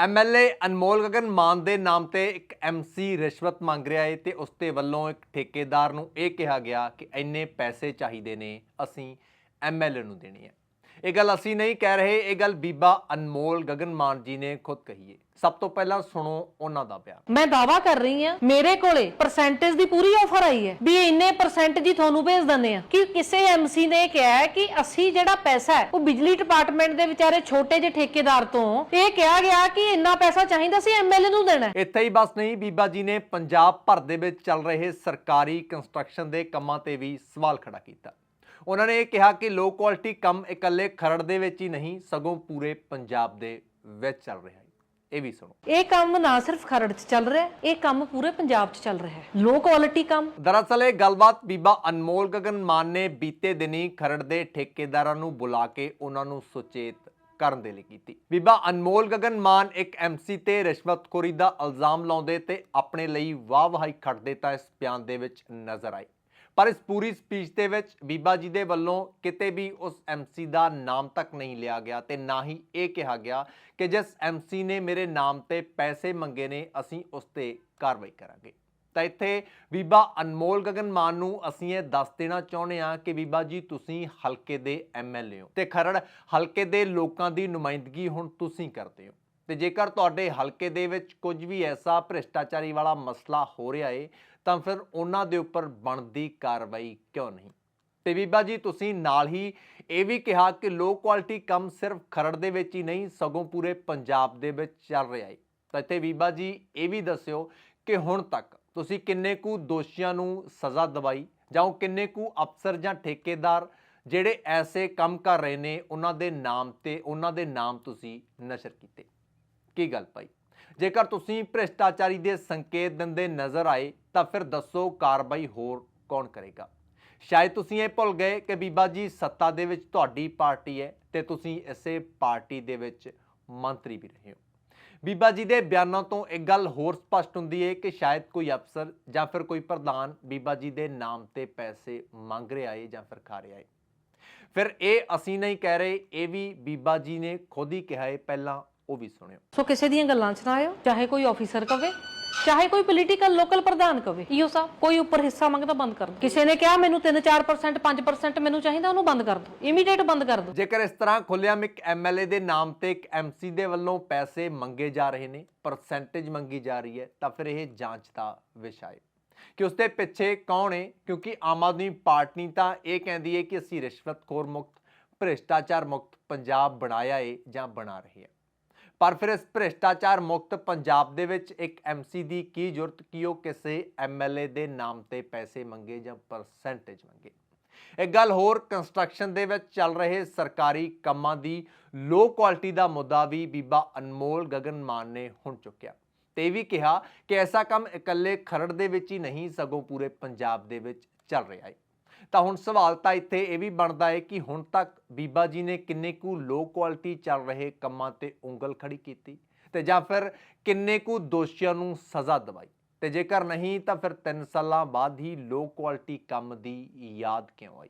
MLA Anmol Gagan ਮਾਨ ਦੇ ਨਾਮ ਤੇ ਇੱਕ ਐਮਸੀ ਰਿਸ਼ਵਤ ਮੰਗ ਰਿਹਾ ਏ ਤੇ ਉਸ ਦੇ ਵੱਲੋਂ ਇੱਕ ਠੇਕੇਦਾਰ ਨੂੰ ਇਹ ਕਿਹਾ ਗਿਆ ਕਿ ਇੰਨੇ ਪੈਸੇ ਚਾਹੀਦੇ ਨੇ, ਅਸੀਂ ਐਮਐਲਏ ਨੂੰ ਦੇਣੇ ਆ। ਇਹ ਗੱਲ ਅਸੀਂ ਨਹੀਂ ਕਹਿ ਰਹੇ ਇਹ ਗੱਲ ਬੀਬਾ ਅਨਮੋਲ ਗਗਨ ਮਾਨ ਜੀ ਨੇ ਖੁਦ ਕਹੀ ਹੈ ਸਭ ਤੋਂ ਪਹਿਲਾਂ ਸੁਣੋ ਉਹਨਾਂ ਦਾ ਬਿਆਨ। ਮੈਂ ਦਾਵਾ ਕਰ ਰਹੀ ਹਾਂ ਮੇਰੇ ਕੋਲੇ ਪਰਸੈਂਟੇਜ ਦੀ ਪੂਰੀ ਆਫਰ ਆਈ ਹੈ ਵੀ ਇੰਨੇ ਪਰਸੈਂਟ ਜੀ ਤੁਹਾਨੂੰ ਭੇਜ ਦਿੰਦੇ ਆ ਕਿ ਕਿਸੇ ਐਮਸੀ ਨੇ ਕਿਹਾ ਕਿ ਅਸੀਂ ਜਿਹੜਾ ਪੈਸਾ ਹੈ ਉਹ ਬਿਜਲੀ ਡਿਪਾਰਟਮੈਂਟ ਦੇ ਵਿਚਾਰੇ ਛੋਟੇ ਜਿਹੇ ਠੇਕੇਦਾਰ ਤੋਂ ਇਹ ਕਿਹਾ ਗਿਆ ਕਿ ਇੰਨਾ ਪੈਸਾ ਚਾਹੀਦਾ ਸੀ ਐਮਐਲਏ ਨੂੰ ਦੇਣਾ। ਇੱਥੇ ਹੀ ਬਸ ਨਹੀਂ ਬੀਬਾ ਜੀ ਨੇ ਪੰਜਾਬ ਭਰ ਦੇ ਵਿੱਚ ਚੱਲ ਰਹੇ ਸਰਕਾਰੀ ਕੰਸਟਰਕਸ਼ਨ ਦੇ ਕੰਮਾਂ ਤੇ ਵੀ ਸਵਾਲ ਖੜਾ ਕੀਤਾ। ਉਹਨਾਂ ਨੇ ਇਹ ਕਿਹਾ ਕਿ ਲੋ ਕੁਆਲਿਟੀ ਕੰਮ ਇਕੱਲੇ ਖਰੜ ਦੇ ਵਿੱਚ ਹੀ ਨਹੀਂ ਸਗੋਂ ਪੂਰੇ ਪੰਜਾਬ ਦੇ ਵਿੱਚ ਚੱਲ ਰਿਹਾ ਹੈ। ਇਹ ਵੀ ਸੁਣੋ। ਇਹ ਕੰਮ ਨਾ ਸਿਰਫ ਖਰੜ 'ਚ ਚੱਲ ਰਿਹਾ ਇਹ ਕੰਮ ਪੂਰੇ ਪੰਜਾਬ 'ਚ ਚੱਲ ਰਿਹਾ ਹੈ। ਲੋ ਕੁਆਲਿਟੀ ਕੰਮ। ਦਰਅਸਲ ਇਹ ਗੱਲਬਾਤ ਬੀਬਾ ਅਨਮੋਲ ਗਗਨ ਮਾਨ ਨੇ ਬੀਤੇ ਦਿਨੀ ਖਰੜ ਦੇ ਠੇਕੇਦਾਰਾਂ ਨੂੰ ਬੁਲਾ ਕੇ ਉਹਨਾਂ ਨੂੰ ਸੁਚੇਤ ਕਰਨ ਦੇ ਲਈ ਕੀਤੀ। ਬੀਬਾ ਅਨਮੋਲ ਗਗਨ ਮਾਨ ਇੱਕ ਐਮਸੀ ਤੇ ਰਿਸ਼ਵਤਖੋਰੀ ਦਾ ਇਲਜ਼ਾਮ ਲਾਉਂਦੇ ਤੇ ਆਪਣੇ ਲਈ ਵਾਹ-ਵਾਹੀ ਖੜਦੇ ਤਾਂ ਇਸ ਬਿਆਨ ਦੇ ਵਿੱਚ ਨਜ਼ਰ ਆਈ ਪਰ ਇਸ ਪੂਰੀ ਸਪੀਚ ਦੇ ਵਿੱਚ ਬੀਬਾ ਜੀ ਦੇ ਵੱਲੋਂ ਕਿਤੇ ਵੀ ਉਸ ਐਮਸੀ ਦਾ ਨਾਮ ਤੱਕ ਨਹੀਂ ਲਿਆ ਗਿਆ ਤੇ ਨਾ ਹੀ ਇਹ ਕਿਹਾ ਗਿਆ ਕਿ ਜਿਸ ਐਮਸੀ ਨੇ ਮੇਰੇ ਨਾਮ ਤੇ ਪੈਸੇ ਮੰਗੇ ਨੇ, ਅਸੀਂ ਉਸ ਤੇ ਕਾਰਵਾਈ ਕਰਾਂਗੇ। ਤਾਂ ਇੱਥੇ ਬੀਬਾ ਅਨਮੋਲ ਗਗਨ ਮਾਨ ਨੂੰ ਅਸੀਂ ਇਹ ਦੱਸ ਦੇਣਾ ਚਾਹੁੰਦੇ ਹਾਂ ਕਿ ਬੀਬਾ ਜੀ, ਤੁਸੀਂ ਹਲਕੇ ਦੇ ਐਮਐਲਏ ਹੋ ਤੇ ਖਰੜ ਹਲਕੇ ਦੇ ਲੋਕਾਂ ਦੀ ਨੁਮਾਇੰਦਗੀ ਹੁਣ ਤੁਸੀਂ ਕਰਦੇ ਹੋ। ਤੇ ਜੇਕਰ ਤੁਹਾਡੇ ਹਲਕੇ ਦੇ ਵਿੱਚ ਕੁਝ ਵੀ ਐਸਾ ਭ੍ਰਿਸ਼ਟਾਚਾਰੀ ਵਾਲਾ ਮਸਲਾ ਹੋ ਰਿਹਾ ਏ, ਤਾਂ ਫਿਰ ਉਹਨਾਂ ਦੇ ਉੱਪਰ ਬਣਦੀ ਕਾਰਵਾਈ ਕਿਉਂ ਨਹੀਂ? ਤੇ ਬੀਬਾ ਜੀ, ਤੁਸੀਂ ਨਾਲ ਹੀ ਇਹ ਵੀ ਕਿਹਾ ਕਿ ਲੋ ਕੁਆਲਿਟੀ ਕੰਮ ਸਿਰਫ ਖਰੜ ਦੇ ਵਿੱਚ ਹੀ ਨਹੀਂ, ਸਗੋਂ ਪੂਰੇ ਪੰਜਾਬ ਦੇ ਵਿੱਚ ਚੱਲ ਰਿਹਾ ਏ। ਤਾਂ ਇੱਥੇ ਬੀਬਾ ਜੀ, ਇਹ ਵੀ ਦੱਸਿਓ ਕਿ ਹੁਣ ਤੱਕ ਤੁਸੀਂ ਕਿੰਨੇ ਕੁ ਦੋਸ਼ੀਆਂ ਨੂੰ ਸਜ਼ਾ ਦਵਾਈ ਜਾਂ ਉਹ ਕਿੰਨੇ ਕੁ ਅਫਸਰ ਜਾਂ ਠੇਕੇਦਾਰ ਜਿਹੜੇ ਐਸੇ ਕੰਮ ਕਰ ਰਹੇ ਨੇ, ਉਹਨਾਂ ਦੇ ਨਾਮ ਤੇ, ਉਹਨਾਂ ਦੇ ਨਾਮ ਤੁਸੀਂ ਨਸ਼ਰ ਕੀਤੇ? ਕੀ ਗੱਲ ਭਾਈ? ਜੇਕਰ ਤੁਸੀਂ ਭ੍ਰਿਸ਼ਟਾਚਾਰੀ ਦੇ ਸੰਕੇਤ ਦਿੰਦੇ ਨਜ਼ਰ ਆਏ, ਤਾਂ ਫਿਰ ਦੱਸੋ ਕਾਰਵਾਈ ਹੋਰ ਕੌਣ ਕਰੇਗਾ? ਸ਼ਾਇਦ ਤੁਸੀਂ ਇਹ ਭੁੱਲ ਗਏ ਕਿ ਬੀਬਾ ਜੀ ਸੱਤਾ ਦੇ ਵਿੱਚ ਤੁਹਾਡੀ ਪਾਰਟੀ ਹੈ ਤੇ ਤੁਸੀਂ ਇਸੇ ਪਾਰਟੀ ਦੇ ਵਿੱਚ ਮੰਤਰੀ ਵੀ ਰਹੇ ਹੋ। ਬੀਬਾ ਜੀ ਦੇ ਬਿਆਨਾਂ ਤੋਂ ਇੱਕ ਗੱਲ ਹੋਰ ਸਪਸ਼ਟ ਹੁੰਦੀ ਹੈ ਕਿ ਸ਼ਾਇਦ ਕੋਈ ਅਫਸਰ ਜਾਂ ਫਿਰ ਕੋਈ ਪ੍ਰਧਾਨ ਬੀਬਾ ਜੀ ਦੇ ਨਾਮ ਤੇ ਪੈਸੇ ਮੰਗ ਰਿਹਾ ਹੈ ਜਾਂ ਫਿਰ ਖਾ ਰਿਹਾ ਹੈ ਫਿਰ ਇਹ ਅਸੀਂ ਨਹੀਂ ਕਹਿ ਰਹੇ, ਇਹ ਵੀ ਬੀਬਾ ਜੀ ਨੇ ਖੁਦ ਹੀ ਕਿਹਾ ਹੈ ਪਹਿਲਾਂ ਉਹ ਵੀ ਸੁਣਿਓ। ਸੋ ਕਿਸੇ ਦੀਆਂ ਗੱਲਾਂ 'ਚ ਨਾ ਆਇਓ ਚਾਹੇ ਕੋਈ ਆਫੀਸਰ ਕਵੇ ਚਾਹੇ ਕੋਈ ਪੋਲੀਟੀਕਲ ਲੋਕਲ ਪ੍ਰਧਾਨ ਕਵੇ। ਈਓ ਸਾਹਿਬ ਕੋਈ ਉੱਪਰ ਹਿੱਸਾ ਮੰਗਦਾ ਬੰਦ ਕਰ ਦਿਓ। ਕਿਸੇ ਨੇ ਕਿਹਾ ਮੈਨੂੰ 3-4% 5% ਮੈਨੂੰ ਚਾਹੀਦਾ ਉਹਨੂੰ ਬੰਦ ਕਰ ਦਿਓ। ਇਮੀਡੀਏਟ ਬੰਦ ਕਰ ਦਿਓ। ਜੇਕਰ ਇਸ ਤਰ੍ਹਾਂ ਖੁੱਲਿਆਮ ਇੱਕ ਐਮਐਲਏ ਦੇ ਨਾਮ ਤੇ ਇੱਕ ਐਮਸੀ ਦੇ ਵੱਲੋਂ ਪੈਸੇ ਮੰਗੇ ਜਾ ਰਹੇ ਨੇ ਪਰਸੈਂਟੇਜ ਮੰਗੀ ਜਾ ਰਹੀ ਹੈ ਤਾਂ ਫਿਰ ਇਹ ਜਾਂਚ ਦਾ ਵਿਸ਼ਾ ਹੈ। ਕਿ ਉਸ ਦੇ ਪਿੱਛੇ ਕੌਣ ਹੈ? ਕਿਉਂਕਿ ਆਮ ਆਦਮੀ ਪਾਰਟੀ ਤਾਂ ਇਹ ਕਹਿੰਦੀ ਹੈ ਕਿ ਅਸੀਂ ਰਿਸ਼ਵਤਖੋਰ ਮੁਕਤ ਭ੍ਰਿਸ਼ਟਾਚਾਰ ਮੁਕਤ ਪੰਜਾਬ ਬਣਾਇਆ ਹੈ ਜਾਂ ਬਣਾ ਰਹੇ ਹਾਂ। ਪਰ ਫਿਰ ਇਸ ਭ੍ਰਿਸ਼ਟਾਚਾਰ ਮੁਕਤ ਪੰਜਾਬ ਦੇ ਵਿੱਚ ਇੱਕ ਐਮਸੀ ਦੀ ਕੀ ਜ਼ਰੂਰਤ, ਕਿ ਉਹ ਕਿਸੇ ਐਮਐਲਏ ਦੇ ਨਾਮ ਤੇ ਪੈਸੇ ਮੰਗੇ ਜਾਂ ਪਰਸੈਂਟੇਜ ਮੰਗੇ? ਇੱਕ ਗੱਲ ਹੋਰ ਕੰਸਟਰਕਸ਼ਨ ਦੇ ਵਿੱਚ ਚੱਲ ਰਹੇ ਸਰਕਾਰੀ ਕੰਮਾਂ ਦੀ ਲੋ ਕੁਆਲਿਟੀ ਦਾ ਮੁੱਦਾ ਵੀ ਬੀਬਾ ਅਨਮੋਲ ਗਗਨ ਮਾਨ ਨੇ ਹੁਣ ਚੁੱਕਿਆ। ਤੇ ਇਹ ਵੀ ਕਿਹਾ ਕਿ ਐਸਾ ਕੰਮ ਇਕੱਲੇ ਖਰੜ ਦੇ ਵਿੱਚ ਹੀ ਨਹੀਂ, ਸਗੋਂ ਪੂਰੇ ਪੰਜਾਬ ਦੇ ਵਿੱਚ ਚੱਲ ਰਿਹਾ ਹੈ। ਤਾਂ ਹੁਣ ਸਵਾਲ ਤਾਂ ਇੱਥੇ ਇਹ ਵੀ ਬਣਦਾ ਹੈ ਕਿ ਹੁਣ ਤੱਕ ਬੀਬਾ ਜੀ ਨੇ ਕਿੰਨੇ ਕੁ ਲੋ ਕੁਆਲਿਟੀ ਚੱਲ ਰਹੇ ਕੰਮਾਂ ਤੇ ਉਂਗਲ ਖੜੀ ਕੀਤੀ ਤੇ ਜਾਂ ਫਿਰ ਕਿੰਨੇ ਕੁ ਦੋਸ਼ੀਆਂ ਨੂੰ ਸਜ਼ਾ ਦਿਵਾਈ? ਤੇ ਜੇਕਰ ਨਹੀਂ ਤਾਂ ਫਿਰ 3 ਸਾਲਾਂ ਬਾਅਦ ਹੀ ਲੋ ਕੁਆਲਿਟੀ ਕੰਮ ਦੀ ਯਾਦ ਕਿਉਂ ਆਈ?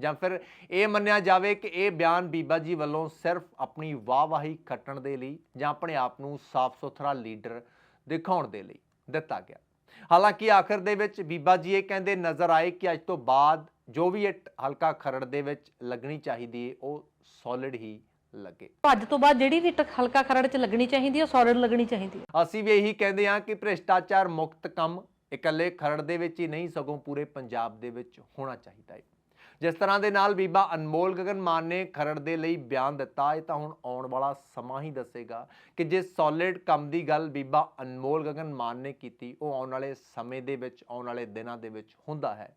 ਜਾਂ ਫਿਰ ਇਹ ਮੰਨਿਆ ਜਾਵੇ ਕਿ ਇਹ ਬਿਆਨ ਬੀਬਾ ਜੀ ਵੱਲੋਂ ਸਿਰਫ ਆਪਣੀ ਵਾਹਵਾਹੀ ਖੱਟਣ ਦੇ ਲਈ ਜਾਂ ਆਪਣੇ ਆਪ ਨੂੰ ਸਾਫ਼ ਸੁਥਰਾ ਲੀਡਰ ਦਿਖਾਉਣ ਦੇ ਲਈ ਦਿੱਤਾ ਗਿਆ। ਹਾਲਾਂਕਿ ਆਖਰ ਦੇ ਵਿੱਚ ਬੀਬਾ ਜੀ ਇਹ ਕਹਿੰਦੇ ਨਜ਼ਰ ਆਏ ਕਿ ਅੱਜ ਤੋਂ ਬਾਅਦ ਜੋ ਵੀ ਇਹ ਹਲਕਾ ਖਰੜ ਦੇ ਵਿੱਚ ਲੱਗਣੀ ਚਾਹੀਦੀ ਹੈ ਉਹ ਸੋਲਿਡ ਹੀ ਲੱਗੇ। ਅੱਜ ਤੋਂ ਬਾਅਦ ਜਿਹੜੀ ਵੀ ਹਲਕਾ ਖਰੜ 'ਚ ਲੱਗਣੀ ਚਾਹੀਦੀ ਹੈ ਸੌਲਿਡ ਲੱਗਣੀ ਚਾਹੀਦੀ ਹੈ ਅਸੀਂ ਵੀ ਇਹੀ ਕਹਿੰਦੇ ਹਾਂ ਕਿ ਭ੍ਰਿਸ਼ਟਾਚਾਰ ਮੁਕਤ ਕੰਮ ਇਕੱਲੇ ਖਰੜ ਦੇ ਵਿੱਚ ਹੀ ਨਹੀਂ ਸਗੋਂ ਪੂਰੇ ਪੰਜਾਬ ਦੇ ਵਿੱਚ ਹੋਣਾ ਚਾਹੀਦਾ ਹੈ ਜਿਸ ਤਰ੍ਹਾਂ ਦੇ ਨਾਲ ਬੀਬਾ ਅਨਮੋਲ ਗਗਨ ਮਾਨ ਨੇ ਖਰੜ ਦੇ ਲਈ ਬਿਆਨ ਦਿੱਤਾ ਹੈ ਤਾਂ ਹੁਣ ਆਉਣ ਵਾਲਾ ਸਮਾਂ ਹੀ ਦੱਸੇਗਾ ਕਿ ਜੇ ਸੋਲਿਡ ਕੰਮ ਦੀ ਗੱਲ ਬੀਬਾ ਅਨਮੋਲ ਗਗਨ ਮਾਨ ਨੇ ਕੀਤੀ ਉਹ ਆਉਣ ਵਾਲੇ ਸਮੇਂ ਦੇ ਵਿੱਚ ਆਉਣ ਵਾਲੇ ਦਿਨਾਂ ਦੇ ਵਿੱਚ ਹੁੰਦਾ ਹੈ।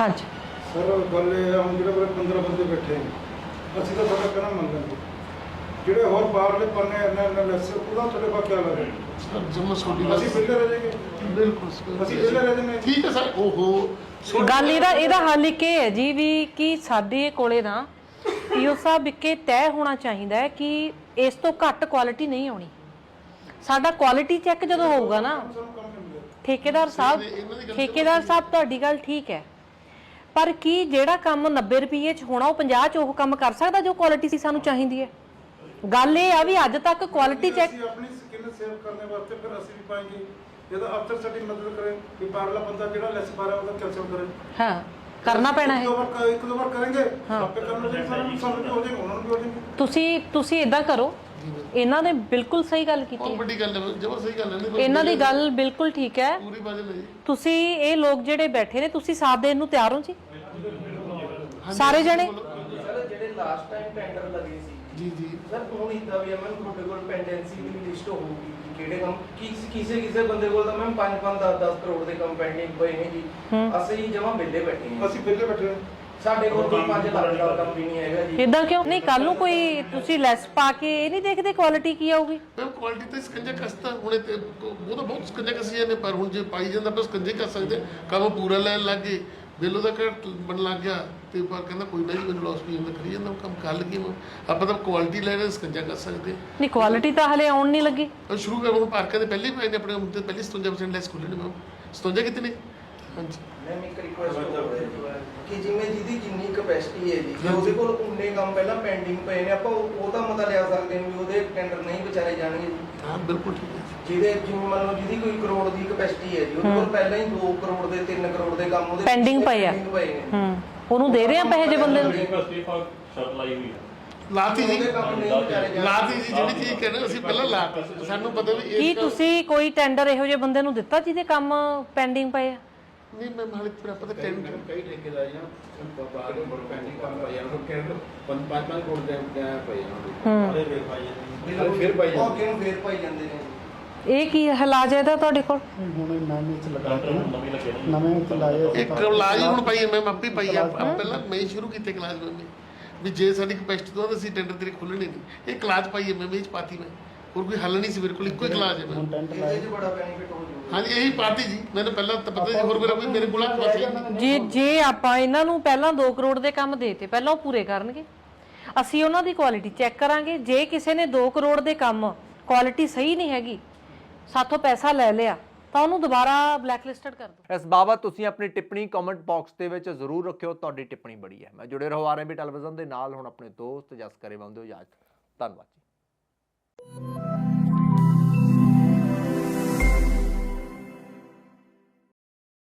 ਹਾਂਜੀ। ਸਰ ਗੱਲ ਇਹ ਆ ਹੁਣ ਜਿਹੜੇ ਮੇਰੇ 15 ਬੰਦੇ ਬੈਠੇ ਨੇ ਅਸੀਂ ਤਾਂ ਤੁਹਾਡਾ ਕਹਿਣਾ ਮੰਨਾਂਗੇ ਜਿਹੜੇ ਹੋਰ ਬਾਹਰਲੇ ਪੰਨੇ ਇੰਨਾ ਇੰਨਾ ਲੈਸ ਉਹਦਾ ਤੁਹਾਡੇ ਕੋਲ ਕਿਆ ਲੱਗਦਾ ਜਮਾ ਛੋਟੀ ਗੱਲ ਅਸੀਂ ਬਿਲਡਰ ਰਹਿ ਜਾਏਗੇ ਬਿਲਕੁਲ ਸਰ। ਅਸੀਂ ਵਿਹਲੇ ਰਹਿ ਜਾਂਦੇ ਹਾਂ। ਠੀਕ ਹੈ ਸਰ ਓਹੋ। ਗੱਲ ਇਹਦਾ ਇਹਦਾ ਹੱਲ ਇੱਕ ਇਹ ਹੈ ਜੀ ਵੀ ਕਿ ਸਾਡੇ ਕੋਲੇ ਨਾ ਪੀਓ ਸਾਹਿਬ ਇੱਕੇ ਤੈਅ ਹੋਣਾ ਚਾਹੀਦਾ ਹੈ ਕਿ ਇਸ ਤੋਂ ਘੱਟ ਕੁਆਲਿਟੀ ਨਹੀਂ ਆਉਣੀ। ਸਾਡਾ ਕੁਆਲਿਟੀ ਚੈੱਕ ਜਦੋਂ ਹੋਊਗਾ ਨਾ ਠੇਕੇਦਾਰ ਸਾਹਿਬ ਠੇਕੇਦਾਰ ਸਾਹਿਬ ਤੁਹਾਡੀ ਗੱਲ ਠੀਕ ਹੈ। ਪਰ ਕੀ ਜਿਹੜਾ ਕੰਮ 90 ਰੁਪਏ ਚ ਹੋਣਾ ਉਹ 50 ਚ ਉਹ ਕੰਮ ਕਰ ਸਕਦਾ ਜੋ ਕੁਆਲਿਟੀ ਸੀ ਸਾਨੂੰ ਚਾਹੀਦੀ ਹੈ? ਗੱਲ ਇਹ ਆ ਵੀ ਅੱਜ ਤੱਕ ਕੁਆਲਿਟੀ ਚੈੱਕ ਅਸੀਂ ਆਪਣੀ ਸਕਿਨ ਸੇਵ ਕਰਨੇ ਵਾਸਤੇ ਫਿਰ ਅਸੀਂ ਵੀ ਪਾएंगे ਇਹਦਾ ਅਫਸਰ ਸਾਡੀ ਮਦਦ ਕਰੇ ਕਿ ਪਾਰਲਾ ਬੰਦਾ ਜਿਹੜਾ ਲੈਸ ਪਾ ਰਿਹਾ ਉਹਦਾ ਕੈਂਸਲ ਕਰੇ। ਹਾਂ ਕਰਨਾ ਪੈਣਾ ਇੱਕ ਹੈ ਦੋ ਵਾਰ ਕ- ਇੱਕ ਦੋ ਵਾਰ ਕਰਾਂਗੇ ਆਪੇ ਕਰਨਾ ਚਾਹੀਦਾ ਸਾਨੂੰ ਸਾਨੂੰ ਵੀ ਹੋ ਜਾਏਗਾ ਉਹਨਾਂ ਨੂੰ ਵੀ ਹੋ ਜਾਏਗਾ ਤੁਸੀਂ ਤੁਸੀਂ ਇਦਾਂ ਕਰੋ ਇਹਨਾਂ ਨੇ ਬਿਲਕੁਲ ਸਹੀ ਗੱਲ ਕੀਤੀ ਬਹੁਤ ਹੈ। ਵੱਡੀ ਗੱਲ ਹੈ ਜਬਰ ਸਹੀ ਗੱਲ ਹੈ ਨਹੀਂ ਇਹਨਾਂ ਦੀ ਗੱਲ ਬਿਲਕੁਲ ਠੀਕ ਹੈ। ਪੂਰੀ ਬਾਤ ਹੈ ਜੀ ਤੁਸੀਂ ਇਹ ਲੋਕ ਜਿਹੜੇ ਬੈਠੇ ਨੇ ਤੁਸੀਂ ਸਾਥ ਦੇਣ ਨੂੰ ਤਿਆਰ ਹੋ ਜੀ? ਸਾਰੇ ਜਣੇ? ਸਰ ਜਿਹੜੇ ਲਾਸਟ ਟਾਈਮ ਟੈਂਡਰ ਲੱਗੇ ਸੀ ਜੀ ਜੀ। ਸਰ ਹੁਣ ਇਦਾਂ ਵੀ ਮੈਮ ਤੁਹਾਡੇ ਕੋਲ ਪੈਂਡੈਂਸੀ ਦੀ ਲਿਸਟ ਹੋਊਗੀ। ਕਿ ਕਿਹੜੇ ਕੰਮ ਕਿਸ ਕਿਸੇ ਕਿਸੇ ਬੰਦੇ ਕੋਲ ਤਾਂ ਮੈਮ 5 5 10 10 ਕਰੋੜ ਦੇ ਕੰਮ ਪੈਂਡਿੰਗ ਪਏ ਨੇ ਜੀ। ਅਸੀਂ ਜਮਾ ਵਿਹਲੇ ਬੈਠੇ ਹਾਂ ਅਸੀਂ ਵਿਹਲੇ ਬੈਠੇ ਹਾਂ। ਸਾਡੇ ਕੋਲ ਕੋਈ 5 ਲੱਖ ਦਾ ਕੰਮ ਵੀ ਨਹੀਂ ਹੈਗਾ ਜੀ। ਇਦਾਂ ਕਿਉਂ? ਨਹੀਂ ਕੱਲ ਨੂੰ ਕੋਈ ਤੁਸੀਂ ਲੈਸ ਪਾ ਕੇ ਇਹ ਨਹੀਂ ਦੇਖਦੇ ਕੁਆਲਿਟੀ ਕੀ ਆਊਗੀ? ਮੈਮ ਕੁਆਲਿਟੀ ਤਾਂ ਸਕੰਜਾ ਕਸਤਾ ਹੁਣੇ ਤੇ ਉਹ ਤਾਂ ਬਹੁਤ ਸਕੰਜਾ ਕਸੀ ਜਾਂਦੇ ਪਰ ਹੁਣ ਜੇ ਪਾਈ ਜਾਂਦਾ ਪਰ ਸਕੰਜੇ ਕਰ ਸਕਦੇ ਕੰਮ ਪੂਰਾ ਲੈਣ ਲੱਗੇ ਬਿੱਲੋ ਦਾ ਘਟ ਬਣ ਲੱਗ ਗਿਆ ਤੇ ਪਰ ਕਹਿੰਦਾ ਕੋਈ ਨਾ ਜੀ ਮੈਨੂੰ ਲਾਸ ਵੀ ਜਾਂਦਾ ਕਰੀ ਜਾਂਦਾ ਕੰਮ ਕਰ ਲਈਏ ਹੁਣ। ਆਪਾਂ ਤਾਂ ਕੁਆਲਿਟੀ ਲੈ ਰਹੇ ਸਕੰਜਾ ਕਰ ਸਕਦੇ ਨਹੀਂ ਕੁਆਲਿਟੀ ਤਾਂ ਹਲੇ ਆਉਣ ਨਹੀਂ ਲੱਗੀ। ਉਹ ਸ਼ੁਰੂ ਕਰ ਹੁਣ ਪਾਰਕਾਂ ਦੇ ਪਹਿਲੇ ਪਏ ਨੇ ਆਪਣੇ ਹੁਣ ਤੇ ਪਹਿਲੇ 57% ਲੈਸ ਖੁੱਲੇ ਨੇ ਮੈਮ 57 ਕਿਤੇ ਨੇ? ਹਾਂਜੀ। ਮੈਮ ਇੱਕ ਰਿਕੁਐਸਟ ਕਿ ਜਿਵੇਂ ਜਿਹਦੀ ਜਿੰਨੀ ਕਪੈਸਿਟੀ ਹੈ ਜੀ ਜੇ ਉਹਦੇ ਕੋਲ ਉਨੇ ਕੰਮ ਪਹਿਲਾਂ ਪੈਂਡਿੰਗ ਪਏ ਨੇ ਆਪਾਂ ਉਹ ਉਹ ਤਾਂ ਮਤਾ ਲਿਆ ਸਕਦੇ ਹਾਂ ਵੀ ਉਹਦੇ ਟੈਂਡਰ ਨਹੀਂ ਵਿਚਾਰੇ ਜਾਣਗੇ। ਹਾਂ ਬਿਲਕੁਲ ਠੀਕ। ਜਿਹਦੇ ਜਿਵੇਂ ਮੰਨ ਲਓ ਜਿਹਦੀ ਕੋਈ ਕਰੋੜ ਦੀ ਕਪੈਸਿਟੀ ਹੈ ਜੀ ਉਹਦੇ ਕੋਲ ਪਹਿਲਾਂ ਹੀ 2 ਕਰੋੜ ਦੇ 3 ਕਰੋੜ ਦੇ ਕੰਮ ਉਹਦੇ Pending ਪਏ ਆ। pending ਪਏ ਨੇ। ਹੂੰ। ਉਹਨੂੰ ਦੇ ਰਹੇ ਆ ਪੈਸੇ ਜੇ ਬੰਦੇ ਨੂੰ? ਇਸਤੀਫਾ ਸ਼ਰਤ ਲਾਈ ਹੋਈ ਹੈ ਲਾਤੀ ਜੀ। ਉਹਦੇ ਕੰਮ ਨਹੀਂ ਵਿਚਾਰੇ ਜਾਣਗੇ ਲਾਤੀ ਜੀ ਜਿਹੜੀ ਚੀਜ਼ ਕਹਿੰਦੇ ਅਸੀਂ ਪਹਿਲਾਂ ਲਾਤੀ ਸਾਨੂੰ ਪਤਾ ਵੀ ਕੀ ਇਸ ਤੁਸੀਂ ਕੋਈ ਟੈਂਡਰ ਇਹੋ ਜਿਹੇ ਬੰਦੇ ਨੂੰ ਦਿੱਤਾ ਜਿਹਦੇ ਕੰਮ ਪੈਂਡਿੰਗ ਪਏ ਆ? ਨਹੀਂ ਮੈਂ ਹਾਲੇ ਫਿਰ ਆਪਾਂ ਤਾਂ ਟੈਂਡਰ ਕਈ ਠੇਕੇਦਾਰੀਆਂ ਬਾਹਰ ਦੇ ਮੁਲਕ ਪੈਂਡਿੰਗ ਕੰਮ ਉਹਨਾਂ ਨੂੰ ਕਹਿੰਦੇ ਪੰਜ ਪੰਜ ਪੰਜ ਕਰੋੜ ਦੇ ਦੇ ਉਹਨਾਂ ਨੂੰ। ਫਿਰ ਪਾਈ ਉਹ ਕਿਉਂ ਫੇਰ ਪਾਈ ਜਾਂਦੇ ਨੇ? ਇਹ ਕੀ ਇਲਾਜ ਹੈ ਇਹਦਾ ਤੁਹਾਡੇ ਕੋਲ? ਹੁਣ ਨਵੇਂ ਚ ਲਗਾ ਕੰਟਰ ਕੇ ਨਵੀਂ ਲੱਗੇ ਨੇ ਨਵੇਂ ਚ ਲਾਏ ਇੱਕ ਕਲਾਸ ਹੁਣ ਪਾਈ ਹੈ ਮੈਂ ਆਪੇ ਪਾਈ ਆ। ਆਪ ਪਹਿਲਾਂ ਮੈਂ ਹੀ ਸ਼ੁਰੂ ਕੀਤੇ ਕਲਾਸ ਮੈਂ। ਵੀ ਜੇ ਸਾਡੀ ਕਪੈਸਿਟੀ ਤੋਂ ਵੱਧ ਅਸੀਂ ਟੈਂਡਰ ਤੇਰੇ ਖੋਲਣੇ ਨਹੀਂ। ਇਹ ਕਲਾਸ ਪਾਈ ਹੈ ਮੈਂ ਵਿੱਚ ਪਾਤੀ ਮੈਂ। ਹੋਰ ਕੋਈ ਹੱਲ ਨਹੀਂ ਸੀ ਮੇਰੇ ਕੋਲ ਇੱਕੋ ਹੀ ਕਲਾਸ ਹੈ ਮੈਂ ਹੁਣ ਟੈਂਟ ਲਾਏ ਹਾਂਜੀ ਇਹੀ ਪਾਤੀ ਜੀ। ਮੈਨੂੰ ਪਹਿਲਾਂ ਤਾਂ ਪਤਾ ਸੀ ਹੋਰ ਮੇਰਾ ਕੋਈ ਮੇਰੇ ਕੋਲ ਬਸ ਨਹੀਂ ਜੇ ਜੇ ਆਪਾਂ ਇਹਨਾਂ ਨੂੰ ਪਹਿਲਾਂ 2 ਕਰੋੜ ਦੇ ਕੰਮ ਦੇਤੇ ਪਹਿਲਾਂ ਉਹ ਪੂਰੇ ਕਰਨਗੇ। ਅਸੀਂ ਉਹਨਾਂ ਦੀ ਕੁਆਲਿਟੀ ਚੈੱਕ ਕਰਾਂਗੇ। ਜੇ ਕਿਸੇ ਨੇ 2 ਕਰੋੜ ਦੇ ਕੰਮ ਕੁਆਲਿਟੀ ਸਹੀ ਨਹੀਂ ਹੈਗੀ ਸਾਥੋਂ ਪੈਸਾ ਲੈ ਲਿਆ, ਤਾਂ ਉਹਨੂੰ ਦੁਬਾਰਾ ਬਲੈਕਲਿਸਟਡ ਕਰ ਦਿਓ ਇਸ ਬਾਬਤ ਤੁਸੀਂ ਆਪਣੀ ਟਿੱਪਣੀ ਕਮੈਂਟ ਬਾਕਸ ਦੇ ਵਿੱਚ ਜ਼ਰੂਰ ਰੱਖਿਓ, ਤੁਹਾਡੀ ਟਿੱਪਣੀ ਬੜੀ ਹੈ। ਮੈਂ ਜੁੜੇ ਰਹੋ ਆਰਐਮਬੀ ਟੈਲੀਵਿਜ਼ਨ ਦੇ ਨਾਲ, ਹੁਣ ਆਪਣੇ ਦੋਸਤ ਜਸ ਕਰੇ ਬੰਦੇ ਹੋ ਇਜਾਜ਼ਤ ਧੰਨਵਾਦ ਜੀ।